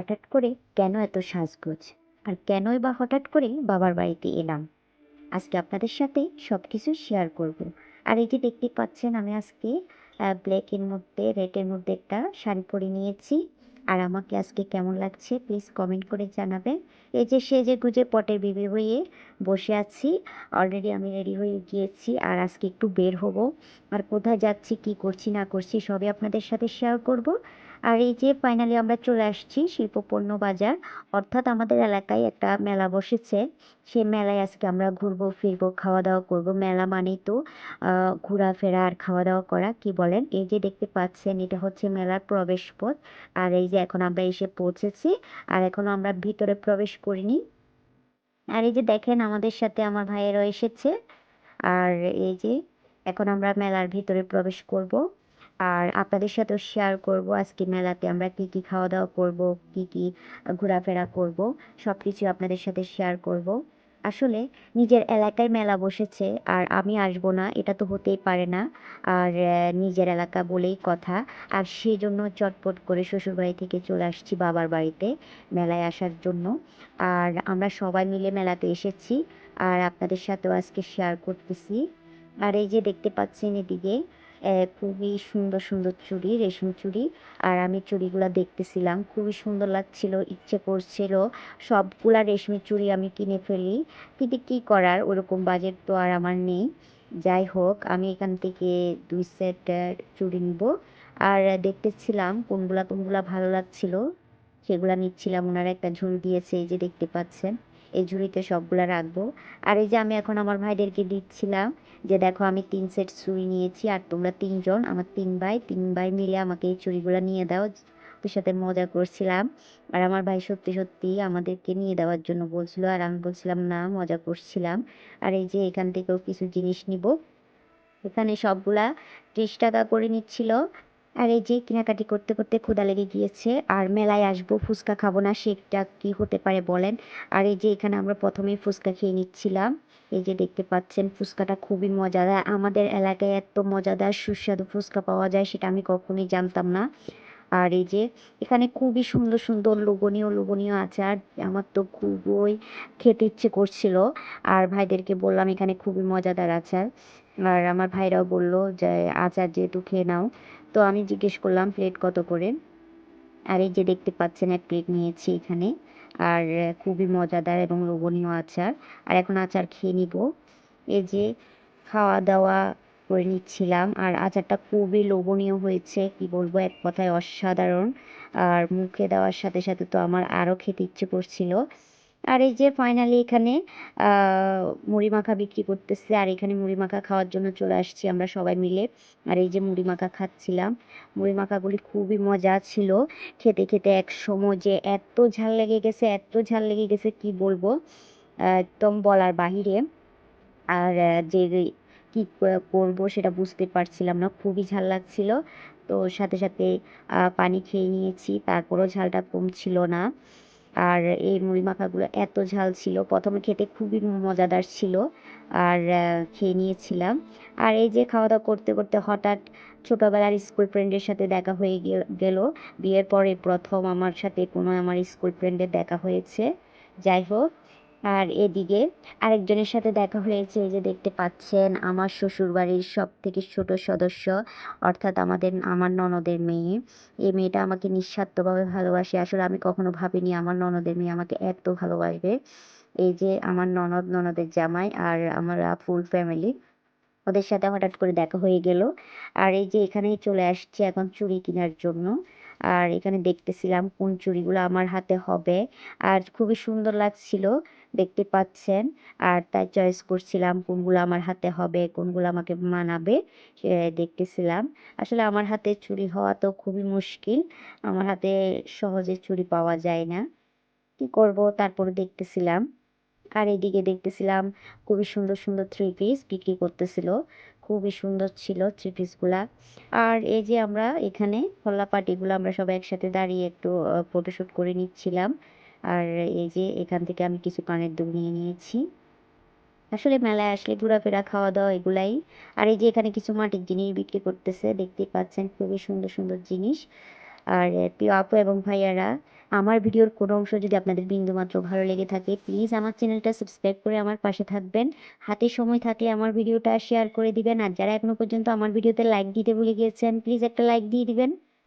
হঠাৎ করে কেন এত সাজগোজ? আর কেনই বা হঠাৎ করে বাবার বাড়িতে এলাম? আজকে আপনাদের সাথে সব কিছু শেয়ার করব। আর এই যে দেখতে পাচ্ছেন, আমি আজকে ব্ল্যাকের মধ্যে রেডের মধ্যে একটা শাড়ি পরে নিয়েছি। আর আমাকে আজকে কেমন লাগছে প্লিজ কমেন্ট করে জানাবেন। এই যে সে যে গুজে পটের বিবি হয়ে বসে আছি অলরেডি আমি রেডি হয়ে গিয়েছি, আর আজকে একটু বের হব। আর কোথায় যাচ্ছি, কি করছি, না করছি, সবই আপনাদের সাথে শেয়ার করব। আর এই যে ফাইনালি আমরা চলে আসছি শিল্পপণ্য বাজার, অর্থাৎ আমাদের এলাকায় একটা মেলা বসেছে। সেই মেলায় আজকে আমরা ঘুরবো, ফিরবো খাওয়া দাওয়া করব। মেলা মানেই তো ঘোরাফেরা আর খাওয়া দাওয়া করা, কি বলেন? এই যে দেখতে পাচ্ছেন, এটা হচ্ছে মেলার প্রবেশ পথ আর এই যে এখন আমরা এসে পৌঁছেছি, আর এখনও আমরা ভিতরে প্রবেশ করিনি। আর এই যে দেখেন, আমাদের সাথে আমার ভাইয়েরও এসেছে। আর এই যে এখন আমরা মেলার ভিতরে প্রবেশ করব। আর আপনাদের সাথেও শেয়ার করব। আজকে মেলাতে আমরা কি কি খাওয়া দাওয়া করব, কি কি ঘোরাফেরা করব সব কিছু আপনাদের সাথে শেয়ার করব। আসলে নিজের এলাকায় মেলা বসেছে আর আমি আসব না, এটা তো হতেই পারে না। আর নিজের এলাকা বলেই কথা। আর সেই জন্য চটপট করে শ্বশুরবাড়ি থেকে চলে আসছি বাবার বাড়িতে মেলায় আসার জন্য। আর আমরা সবাই মিলে মেলাতে এসেছি। আর আপনাদের সাথেও আজকে শেয়ার করতেছি। আর এই যে দেখতে পাচ্ছেন এদিকে খুবই সুন্দর সুন্দর চুড়ি, রেশম চুড়ি। আর আমি চুড়িগুলো দেখতেছিলাম, খুবই সুন্দর লাগছিল, ইচ্ছে করছিল। সবগুলা রেশমি চুড়ি আমি কিনে ফেলি। কিন্তু কী করার, ওরকম বাজেট তো আর আমার নেই। যাই হোক, আমি এখান থেকে দুই সেট চুড়ি নিব। আর দেখতেছিলাম কোনগুলা কোনগুলা ভালো লাগছিল, সেগুলা নিচ্ছিলাম। ওনারা একটা ঝুল দিয়েছে, এই যে দেখতে পাচ্ছেন। এই ঝুড়িতে সবগুলা রাখব। আর এই যে আমি এখন আমার ভাইদেরকে দিচ্ছিলাম যে, দেখো, আমি তিন সেট চুড়ি নিয়েছি আর তোমরা তিনজন, আমার তিন ভাই তিন ভাই মিলে আমাকে এই চুড়িগুলো নিয়ে দাও। ওর সাথে মজা করছিলাম। আর আমার ভাই সত্যি সত্যি আমাদেরকে নিয়ে দেওয়ার জন্য বলছিল আর আমি বলছিলাম, না, মজা করছিলাম। আর এই যে এখান থেকেও কিছু জিনিস নিব। এখানে সবগুলা ত্রিশ টাকা করে নিচ্ছিল। আর এই যে কেনাকাটি করতে করতে ক্ষুধা লেগে গিয়েছে, আর মেলায় আসব, ফুচকা খাব না, সেটা কি হতে পারে বলেন? আর এই যে এখানে আমরা প্রথমেই ফুচকা খেয়ে নিচ্ছিলাম। এই যে দেখতে পাচ্ছেন, ফুচকাটা খুবই মজাদার। আমাদের এলাকায় এত মজাদার সুস্বাদু ফুচকা পাওয়া যায়, সেটা আমি কখনোই জানতাম না। আর এই যে এখানে খুবই সুন্দর সুন্দর লোভনীয় লোভনীয় আচার, আমার তো খুবই খেতে ইচ্ছে করছিল। আর ভাইদেরকে বললাম, এখানে খুবই মজাদার আচার। আর আমার ভাইরাও বলল যে, আচার যেহেতু খেয়ে নাও। তো আমি জিজ্ঞেস করলাম, প্লেট কত করে? আর এই যে দেখতে পাচ্ছেন, এক প্লেট নিয়েছি এখানে। আর খুবই মজাদার এবং লোভনীয় আচার। আর এখন আচার খেয়ে নিব। এই যে খাওয়া দাওয়া করে নিচ্ছিলাম। আর আচারটা খুবই লোভনীয় হয়েছে, কি বলব, এক কথায় অসাধারণ। আর মুখে দেওয়ার সাথে সাথে তো আমার আরও খেতে ইচ্ছে করছিল। আর এই যে ফাইনালি এখানে মুড়ি মাখা বিক্রি করতেছে, আর এখানে মুড়ি মাখা খাওয়ার জন্য চলে আসছি আমরা সবাই মিলে। আর এই যে মুড়ি মাখা খাচ্ছিলাম, মুড়ি মাখাগুলি খুবই মজা ছিল। খেতে খেতে এক সময় যে এত ঝাল লেগে গেছে, এত ঝাল লেগে গেছে, কি বলব? একদম বলার বাহিরে। আর যে কি করব সেটা বুঝতে পারছিলাম না, খুবই ঝাল লাগছিল। তো সাথে সাথে পানি খেয়ে নিয়েছি, তারপরেও ঝালটা কমছিল না। আর এই মুড়ি মাখাগুলো এত ঝাল ছিল। প্রথমে খেতে খুবই মজাদার ছিল আর খেয়ে নিয়েছিলাম। আর এই যে খাওয়া দাওয়া করতে করতে হঠাৎ ছোটোবেলার স্কুল ফ্রেন্ডের সাথে দেখা হয়ে গেল। বিয়ের পরে প্রথম আমার সাথে কোনো আমার স্কুল ফ্রেন্ডের দেখা হয়েছে। যাই হোক আর এদিকে আরেকজনের সাথে দেখা হয়েছে এই যে দেখতে পাচ্ছেন আমার শ্বশুরবাড়ির সব থেকে ছোট সদস্য, অর্থাৎ আমাদের, আমার ননদের মেয়ে। এই মেয়েটা আমাকে নিঃস্বার্থভাবে ভালোবাসে। আসলে আমি কখনো ভাবিনি আমার ননদের মেয়ে আমাকে এত ভালোবাসবে। এই যে আমার ননদ, ননদের জামাই আর আমরা ফুল ফ্যামিলি ওদের সাথে হঠাৎ করে দেখা হয়ে গেল। আর এই যে এখানেই চলে আসছি এখন চুড়ি কেনার জন্য। আর এখানে দেখতেছিলাম কোন চুড়িগুলো আমার হাতে হবে। আর খুবই সুন্দর লাগছিল দেখতে পাচ্ছেন। আর তাই চয়েস করছিলাম কোনগুলো আমার হাতে হবে, কোনগুলো আমাকে মানাবে দেখতেছিলাম। আসলে আমার হাতে চুড়ি হওয়া তো খুবই মুশকিল, আমার হাতে সহজে চুড়ি পাওয়া যায় না। কি করব তারপরে দেখতেছিলাম। আর এদিকে দেখতেছিলাম খুবই সুন্দর সুন্দর থ্রি পিস বিক্রি করতেছিল। খুবই সুন্দর ছিল থ্রি পিসগুলা আর এই যে আমরা এখানে হল্লা পার্টিগুলো আমরা সবাই একসাথে দাঁড়িয়ে একটু ফটোশ্যুট করে নিচ্ছিলাম। আর এই যে এখান থেকে আমি কিছু কানের দুল নিয়ে নিয়েছি। আসলে মেলায় আসলে ঘোরাফেরা খাওয়া দাওয়া এগুলাই। আর এই যে এখানে কিছু মাটির জিনিস বিক্রি করতেছে, দেখতেই পাচ্ছেন, খুবই সুন্দর সুন্দর জিনিস। আর প্রিয় আপু এবং ভাইয়ারা, আমার ভিডিওর কোনো অংশ যদি আপনাদের বিন্দুমাত্র ভালো লেগে থাকে প্লিজ আমার চ্যানেলটা সাবস্ক্রাইব করে আমার পাশে থাকবেন। হাতে সময় থাকলে আমার ভিডিওটা শেয়ার করে দিবেন। আর যারা এখনও পর্যন্ত আমার ভিডিওতে লাইক দিতে ভুলে গিয়েছেন প্লিজ একটা লাইক দিয়ে দিবেন।